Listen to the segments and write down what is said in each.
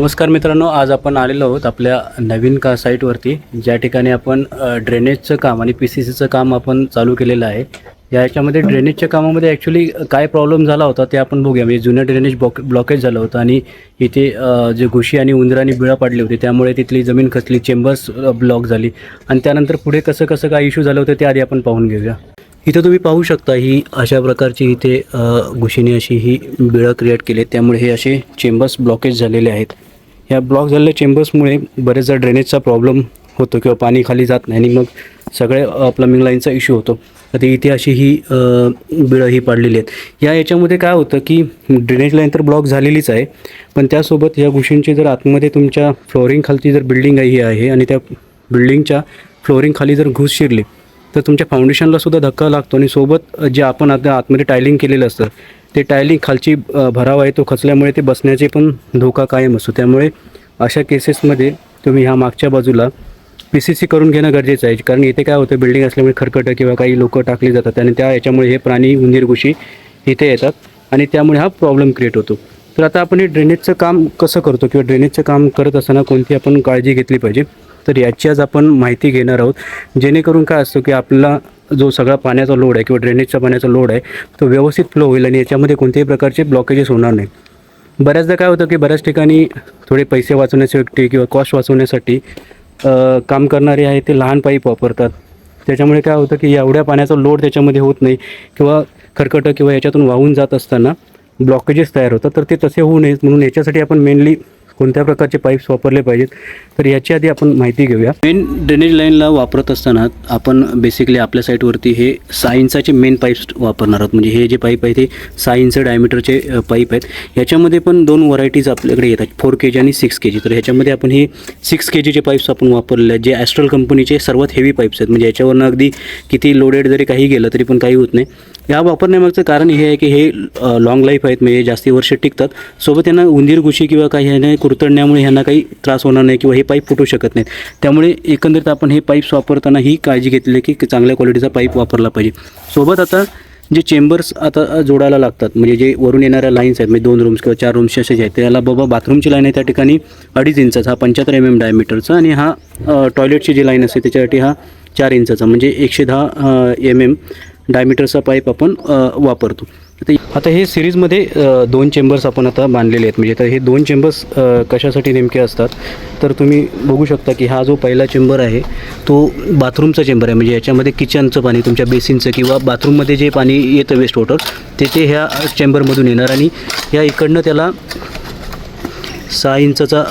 नमस्कार मित्रांनो आज आपण आलेलो आहोत आपल्या नवीन का साईटवरती. ज्या ठिकाणी आपण ड्रेनेजचं काम आणि पी सी सीचं काम आपण चालू केलेलं आहे. या याच्यामध्ये ड्रेनेजच्या कामामध्ये ॲक्च्युली काय प्रॉब्लेम झाला होता ते आपण बघूया. म्हणजे जुनं ड्रेनेज ब्लॉक ब्लॉकेज झालं होतं आणि इथे जे घुशी आणि उंदराने बिळा पाडली होती त्यामुळे तिथली जमीन खचली चेंबर्स ब्लॉक झाली. आणि त्यानंतर पुढे कसं कसं काय इश्यू झालं होतं ते आधी आपण पाहून घेऊया. इथं तुम्ही पाहू शकता ही अशा प्रकारची इथे घुशीने अशी ही बिळं क्रिएट केली आहेत. त्यामुळे हे असे चेंबर्स ब्लॉकेज झालेले आहेत. या ब्लॉक झालेल्या चेंबर्समुळे बरेचदा ड्रेनेजचा प्रॉब्लेम होतो किंवा पाणी खाली जात नाही आणि मग सगळे प्लंबिंग लाईनचा इश्यू होतो. तर इथे अशी ही बिळं ही पाडलेली आहेत. या याच्यामध्ये काय होतं की ड्रेनेज लाईन तर ब्लॉक झालेलीच आहे पण त्यासोबत या गोष्टींची जर आतमध्ये तुमच्या फ्लोरिंगखालची जर बिल्डिंग ही आहे आणि त्या बिल्डिंगच्या फ्लोरिंगखाली जर घुस शिरली तर तुमच्या फाउंडेशनला सुद्धा धक्का लागतो आणि सोबत जे आपण आता आतमध्ये टायलिंग केलेलं असतं ते टायलिंग खालची भराव आहे तो खचल्यामुळे ते बसण्याचे पण धोका कायम असतो. त्यामुळे अशा केसेसमध्ये तुम्ही ह्या मागच्या बाजूला पी सी सी करून घेणं गरजेचं आहे. कारण इथे काय होतं बिल्डिंग असल्यामुळे खरकटं किंवा काही लोक टाकली जातात आणि त्या याच्यामुळे हे प्राणी उंदीर घुशी इथे येतात आणि त्यामुळे हा प्रॉब्लेम क्रिएट होतो. तर आता आपण हे ड्रेनेजचं काम कसं करतो किंवा ड्रेनेजचं काम करत असताना कोणती आपण काळजी घेतली पाहिजे? तर याची आज आपण माहिती घेणार आहोत. जेणेकरून काय असतो की आपला जो सगळा पाण्याचा लोड आहे किंवा ड्रेनेजचा पाण्याचा लोड आहे तो व्यवस्थित फ्लो होईल आणि याच्यामध्ये कोणत्याही प्रकारचे ब्लॉकेजेस होणार नाही. बऱ्याचदा काय होतं की बऱ्याच ठिकाणी थोडे पैसे वाचवण्यासाठी किंवा कॉस्ट वाचवण्यासाठी काम करणारे आहे ते लहान पाईप वापरतात. त्याच्यामुळे काय होतं की एवढ्या पाण्याचा लोड त्याच्यामध्ये होत नाही किंवा खरकटं किंवा याच्यातून वाहून जात असताना ब्लॉकेजेस तयार होतात तर ते तसे होऊ नयेत. म्हणून याच्यासाठी आपण मेनली कोणत्या प्रकारचे पाईप्स वापरले पाहिजेत तर याची आधी आपण माहिती घेऊया. मेन ड्रेनेज लाईनला वापरत असताना आपण बेसिकली आपल्या साईटवरती हे सहा इंचाचे मेन पाईप्स वापरणार आहोत. म्हणजे हे जे पाईप आहे ते सहा इंच डायमीटरचे पाईप आहेत. याच्यामध्ये पण दोन व्हरायटीज आपल्याकडे येतात फोर के जी आणि सिक्स के जी तर ह्याच्यामध्ये आपण हे सिक्स के जीचे पाईप्स आपण वापरलेले आहेत जे ॲस्ट्रल कंपनीचे सर्वात हेवी पाईप्स आहेत. म्हणजे याच्यावरनं अगदी किती लोडेड जरी काही गेलं तरी पण काही होत नाही. या वापरण्यामागचं कारण हे आहे की हे लॉंग लाईफ आहेत म्हणजे जास्ती वर्ष टिकतात. सोबत यांना उंदीर घुशी किंवा काही ह्याने कुरतडण्यामुळे ह्यांना काही त्रास होणार नाही किंवा हे पाईप फुटू शकत नाहीत. त्यामुळे एकंदरीत आपण हे पाईप्स वापरताना ही काळजी घेतली की चांगल्या क्वालिटीचा पाईप वापरला पाहिजे. सोबत आता जे चेंबर्स आता जोडायला लागतात म्हणजे जे वरून येणाऱ्या लाईन्स आहेत म्हणजे दोन रूम्स किंवा चार रूम्स असे जे आहेत त्याला बाबा बाथरूमची लाईन आहे त्या ठिकाणी अडीच इंचाचा हा पंच्याहत्तर एम एम डायमीटरचा आणि हा टॉयलेटची जी लाईन असते त्याच्यासाठी हा चार इंचाचा म्हणजे एकशे दहा एम एम mm. डायमीटरचा पाईप आपण वापरतो. आता आता हे सिरीजमध्ये दोन चेंबर्स आपण आता बांधलेले आहेत. म्हणजे आता हे दोन चेंबर्स कशासाठी नेमके असतात? तर तुम्ही बघू शकता की हा जो पहिला चेंबर आहे तो बाथरूमचा चेंबर आहे. म्हणजे याच्यामध्ये किचनचं पाणी तुमच्या बेसिनचं किंवा बाथरूममध्ये जे पाणी येतं वेस्ट वॉटर ते ते ह्या चेंबरमधून येणार आणि ह्या इकडनं त्याला सहा इंचाचा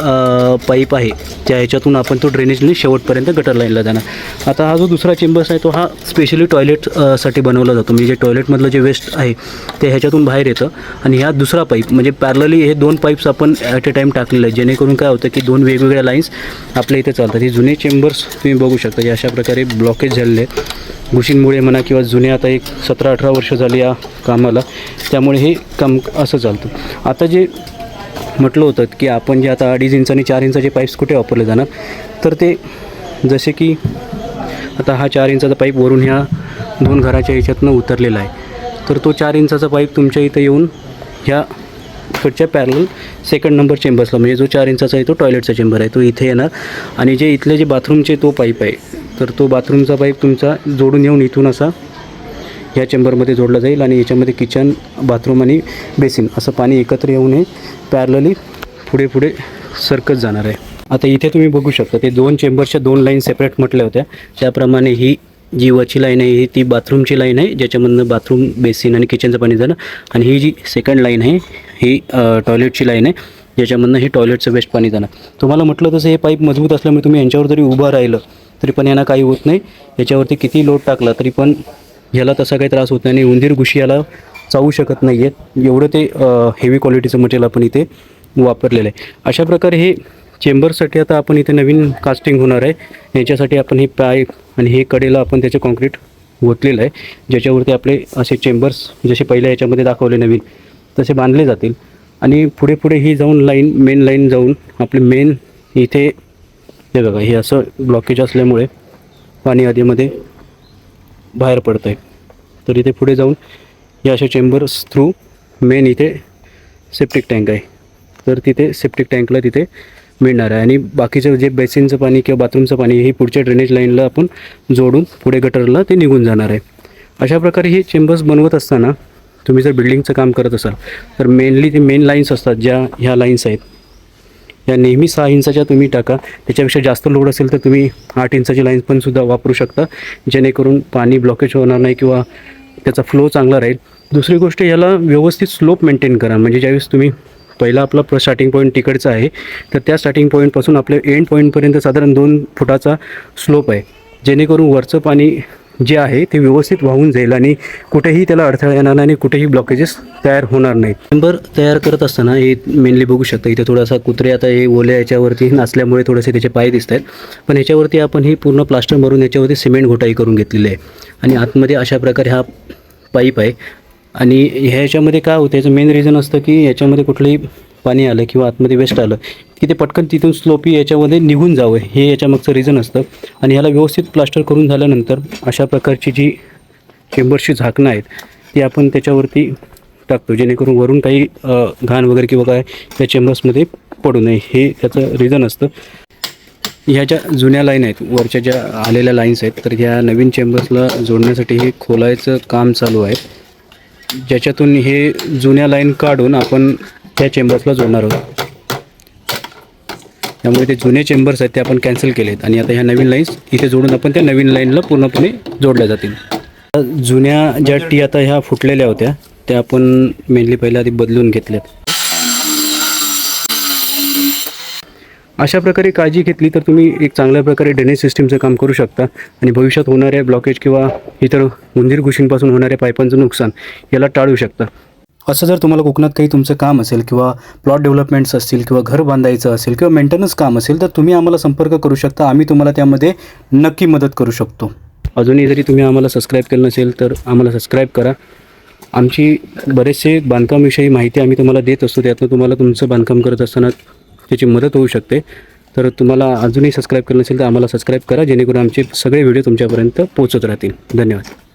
पाईप आहे. त्या ह्याच्यातून आपण तो ड्रेनेजने शेवटपर्यंत गटर लाईनला जाणार. आता हा जो दुसरा चेंबर्स आहे तो हा स्पेशली टॉयलेटसाठी बनवला जातो. म्हणजे जे टॉयलेटमधलं जे वेस्ट आहे ते ह्याच्यातून बाहेर येतं. आणि ह्या दुसरा पाईप म्हणजे पॅरलली हे दोन पाईप्स आपण ॲट अ टाईम टाकलेले आहे. जेणेकरून काय होतं की दोन वेगवेगळ्या लाईन्स आपल्या इथे चालतात. हे जुने चेंबर्स तुम्ही बघू शकता जे अशा प्रकारे ब्लॉकेज झालेले आहेत. घुशींमुळे म्हणा किंवा जुने आता एक सतरा अठरा वर्ष झाली या कामाला. त्यामुळे हे काम असं चालतं. आता जे म्हटलं होतं की आपण जे आता अडीच इंच आणि चार इंचाचे पाईप्स कुठे वापरले जाणार? तर ते जसे की आता हा चार इंचाचा पाईप वरून ह्या दोन घराच्या ह्याच्यातनं उतरलेला आहे. तर तो चार इंचाचा पाईप तुमच्या इथं येऊन ह्या इकडच्या पॅरल सेकंड नंबर चेंबर्सला म्हणजे जो चार इंचाचा आहे तो टॉयलेटचा चेंबर आहे तो इथे येणार. आणि जे इथले जे बाथरूमचे तो पाईप आहे तर तो बाथरूमचा पाईप तुमचा जोडून येऊन इथून असा ह्या चेंबरमध्ये जोडलं जाईल आणि याच्यामध्ये किचन बाथरूम आणि बेसिन असं पाणी एकत्र येऊन हे पॅरलली पुढे पुढे सरकत जाणार आहे. आता इथे तुम्ही बघू शकता ते दोन चेंबरच्या दोन लाईन सेपरेट म्हटल्या होत्या. त्याप्रमाणे ही जी वरची लाईन आहे ही ती बाथरूमची लाईन आहे ज्याच्यामधनं बाथरूम बेसिन आणि किचनचं पाणी जाणं. आणि ही जी सेकंड लाईन आहे ही टॉयलेटची लाईन आहे ज्याच्यामधनं ही टॉयलेटचं वेस्ट पाणी जाणार. तुम्हाला म्हटलं तसं हे पाईप मजबूत असल्यामुळे तुम्ही यांच्यावर जरी उभं राहिलं तरी पण यांना काही होत नाही. याच्यावरती किती लोड टाकला तरी पण ह्याला तसा काही त्रास होत नाही आणि उंदीर घुशी याला चावू शकत नाही आहेत. एवढं ते हेवी क्वालिटीचं मटेरियल आपण इथे वापरलेलं आहे. अशा प्रकारे हे चेंबरसाठी आता आपण इथे नवीन कास्टिंग होणार आहे. याच्यासाठी आपण हे पाईप आणि हे कडेला आपण त्याचं कॉन्क्रीट ओतलेलं आहे. ज्याच्यावरती आपले असे चेंबर्स जसे पहिल्या याच्यामध्ये दाखवले नवीन तसे बांधले जातील. आणि पुढे पुढे ही जाऊन लाईन मेन लाईन जाऊन आपले मेन इथे हे बघा हे असं ब्लॉकेज असल्यामुळे पाणी आधीमध्ये बाहेर पडतं आहे तर इथे पुढे जाऊन या अशा चेंबर्स थ्रू मेन इथे सेप्टिक टँक आहे. तर तिथे सेप्टिक टँकला तिथे मिळणार आहे. आणि बाकीचं जे बेसिनचं पाणी किंवा बाथरूमचं पाणी हे पुढच्या ड्रेनेज लाईनला आपण जोडून पुढे गटरला ते निघून जाणार आहे. अशा प्रकारे हे चेंबर्स बनवत असताना तुम्ही जर बिल्डिंगचं काम करत असाल तर मेनली ते मेन लाईन्स असतात ज्या ह्या लाईन्स आहेत. या नेहमी सहा इंचाच्या तुम्ही टाका. त्याच्यापेक्षा जास्त लोड असेल तर तुम्ही आठ इंचाची लाईन्स पण सुद्धा वापरू शकता. जेणेकरून पाणी ब्लॉकेज होणार नाही किंवा त्याचा फ्लो चांगला राहील. दुसरी गोष्ट याला व्यवस्थित स्लोप मेंटेन करा. म्हणजे ज्यावेळेस तुम्ही पहिला आपला प्र स्टार्टिंग पॉईंट तिकडचा आहे तर त्या स्टार्टिंग पॉईंटपासून आपल्या एंड पॉईंटपर्यंत साधारण दोन फुटाचा स्लोप आहे. जेणेकरून वरचं पाणी जे आहे ते व्यवस्थित वाहून जाईल आणि कुठेही त्याला अडथळा येणार नाही आणि कुठेही ब्लॉकेजेस तयार होणार नाही. चेंबर तयार करत असताना हे मेनली बघू शकता इथे थोडासा कुत्रे आता हे ओल्या याच्यावरती नसल्यामुळे थोडेसे त्याचे पाय दिसत आहेत पण ह्याच्यावरती आपण ही पूर्ण प्लास्टर मारून याच्यावरती सिमेंट घोटाई करून घेतलेली आहे. आणि आतमध्ये अशा प्रकारे हा पाईप आहे. आणि ह्याच्यामध्ये काय होतं याचं मेन रिझन असतं की याच्यामध्ये कुठलंही पाणी आलं किंवा आतमध्ये वेस्ट आलं की ते पटकन तिथून स्लोपी याच्यामध्ये निघून जावं हे याच्यामागचं रिझन असतं. आणि ह्याला व्यवस्थित प्लास्टर करून झाल्यानंतर अशा प्रकारची जी चेंबरची झाकणं आहेत ती आपण त्याच्यावरती टाकतो जेणेकरून वरून काही घाण वगैरे किंवा काय त्या चेंबर्समध्ये पडू नये हे त्याचं रिझन असतं. ह्या ज्या जुन्या लाईन आहेत वरच्या ज्या आलेल्या लाईन्स आहेत तर ह्या नवीन चेंबर्सला जोडण्यासाठी हे खोलायचं काम चालू आहे. ज्याच्यातून हे जुन्या लाईन काढून आपण त्या चेंबर्सला जोडणार आहोत. त्यामुळे ते जुने चेंबर्स आहेत ते आपण कॅन्सल केलेत. आणि आता ह्या नवीन लाईन्स इथे जोडून आपण त्या नवीन लाईनला पूर्णपणे जोडल्या जातील. जुन्या ज्या टी आता ह्या फुटलेल्या होत्या त्या आपण मेनली पहिल्या आधी बदलून घेतल्यात. अशा प्रकारे काळजी घेतली तर तुम्ही एक चांगल्या प्रकारे ड्रेनेज सिस्टीमचं काम करू शकता. आणि भविष्यात होणाऱ्या ब्लॉकेज किंवा इतर उंदीर घुशींपासून होणाऱ्या पायपांचं नुकसान याला टाळू शकता. असं जर तुम्हाला कोकणात काही तुमचं काम असेल किंवा प्लॉट डेव्हलपमेंट्स असतील किंवा घर बांधायचं असेल किंवा मेंटेनन्स काम असेल तर तुम्ही आम्हाला संपर्क करू शकता. आम्ही तुम्हाला त्यामध्ये नक्की मदत करू शकतो. अजूनही जरी तुम्ही आम्हाला सबस्क्राईब केलं नसेल तर आम्हाला सबस्क्राईब करा. आमची बरेचसे बांधकामविषयी माहिती आम्ही तुम्हाला देत असतो. त्यातनं तुम्हाला तुमचं बांधकाम करत असताना त्याची मदत होऊ शकते. तर तुम्हाला अजूनही सबस्क्राईब केलं नसेल तर आम्हाला सबस्क्राईब करा जेणेकरून आमचे सगळे व्हिडिओ तुमच्यापर्यंत पोहोचत राहतील. धन्यवाद.